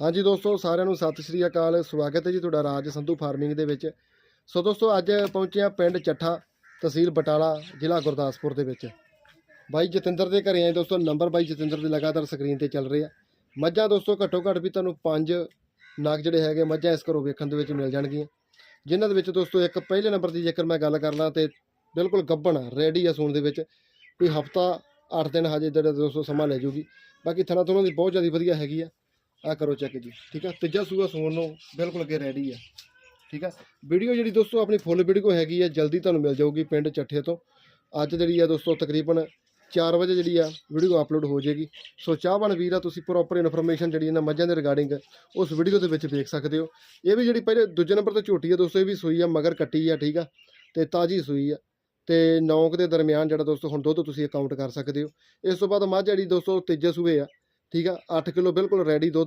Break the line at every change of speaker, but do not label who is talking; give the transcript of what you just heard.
ਹਾਂਜੀ ਦੋਸਤੋ, ਸਾਰਿਆਂ ਨੂੰ ਸਤਿ ਸ਼੍ਰੀ ਅਕਾਲ। ਸਵਾਗਤ ਹੈ ਜੀ ਤੁਹਾਡਾ ਰਾਜ ਸੰਧੂ ਫਾਰਮਿੰਗ ਦੇ ਵਿੱਚ। ਸੋ ਦੋਸਤੋ, ਅੱਜ ਪਹੁੰਚੇ ਆ ਪਿੰਡ ਚੱਠਾ ਤਹਿਸੀਲ ਬਟਾਲਾ, ਜ਼ਿਲ੍ਹਾ ਗੁਰਦਾਸਪੁਰ ਦੇ ਵਿੱਚ। ਬਾਈ ਜਤਿੰਦਰ ਦੇ ਘਰੇ ਆਏ ਦੋਸਤੋ, ਨੰਬਰ ਬਾਈ ਜਤਿੰਦਰ ਦੇ ਲਗਾਤਾਰ ਸਕਰੀਨ ਤੇ ਚੱਲ ਰਹੇ। ਆ ਮੱਝਾਂ ਦੋਸਤੋ, ਘੱਟੋ ਘੱਟ ਵੀ ਤੁਹਾਨੂੰ ਪੰਜ ਨਗ ਜਿਹੜੇ ਹੈਗੇ, ਮੱਝਾਂ ਇਸ ਘਰੋਂ ਵੇਖਣ ਦੇ ਵਿੱਚ ਮਿਲ ਜਾਣਗੀਆਂ। ਜਿਨ੍ਹਾਂ ਦੇ ਵਿੱਚ ਦੋਸਤੋ, ਇੱਕ ਪਹਿਲੇ ਨੰਬਰ ਦੀ ਜੇਕਰ ਮੈਂ ਗੱਲ ਕਰ ਲਾਂ ਤੇ ਬਿਲਕੁਲ ਗੱਭਣ, ਰੈਡੀ ਆ ਸੂਣ ਦੇ ਵਿੱਚ ਕੋਈ ਹਫਤਾ 8 ਦਿਨ ਹਜੇ ਜਿਹੜਾ ਦੋਸਤੋ ਸਮਾਂ ਲੈ ਜੂਗੀ। ਬਾਕੀ ਥਣਾ ਤੋਂ ਦੀ ਬਹੁਤ ਜ਼ਿਆਦਾ ਵਧੀਆ ਹੈਗੀ ਆ। ਆ ਕਰੋ ਚੈੱਕ ਜੀ, ਠੀਕ ਆ? ਤੀਜਾ ਸੂਆ ਸੂਣ ਨੂੰ ਬਿਲਕੁਲ ਅੱਗੇ ਰੈਡੀ ਆ, ਠੀਕ ਆ? ਵੀਡੀਓ ਜਿਹੜੀ ਦੋਸਤੋ ਆਪਣੀ ਫੁੱਲ ਵੀਡੀਓ ਹੈਗੀ ਆ, ਜਲਦੀ ਤੁਹਾਨੂੰ ਮਿਲ ਜਾਊਗੀ ਪਿੰਡ ਚੱਠੇ ਤੋਂ। ਅੱਜ ਜਿਹੜੀ ਆ ਦੋਸਤੋ ਤਕਰੀਬਨ 4 ਵਜੇ ਜਿਹੜੀ ਆ ਵੀਡੀਓ ਅਪਲੋਡ ਹੋ ਜਾਏਗੀ। ਸੋ ਚਾਹਵਾਨ ਵੀਰ ਆ, ਤੁਸੀਂ ਪ੍ਰੋਪਰ ਇਨਫੋਰਮੇਸ਼ਨ ਜਿਹੜੀ ਇਹਨਾਂ ਮੱਝਾਂ ਦੇ ਰਿਗਾਰਡਿੰਗ ਉਸ ਵੀਡੀਓ ਦੇ ਵਿੱਚ ਵੇਖ ਸਕਦੇ ਹੋ। ਇਹ ਵੀ ਜਿਹੜੀ ਪਹਿਲੇ ਦੂਜੇ ਨੰਬਰ ਤੇ ਝੋਟੀ ਆ ਦੋਸਤੋ, ਇਹ ਵੀ ਸੂਈ ਆ, ਮਗਰ ਕੱਟੀ ਆ, ਠੀਕ ਆ? ਤੇ ਤਾਜੀ ਸੂਈ ਆ। ਤੇ 9 ਦੇ ਦਰਮਿਆਨ ਜਿਹੜਾ ਦੋਸਤੋ, ਹੁਣ ਦੁੱਧ ਤੁਸੀਂ ਅਕਾਊਂਟ ਕਰ ਸਕਦੇ ਹੋ। ਇਸ ਤੋਂ ਬਾਅਦ ਮੱਝ ਜਿਹੜੀ ਦੋਸਤੋ, ਤੀਜੇ ਸੂਏ ਆ, ਠੀਕ ਆ? 8 ਕਿਲੋ ਬਿਲਕੁਲ ਰੈਡੀ ਦੁੱਧ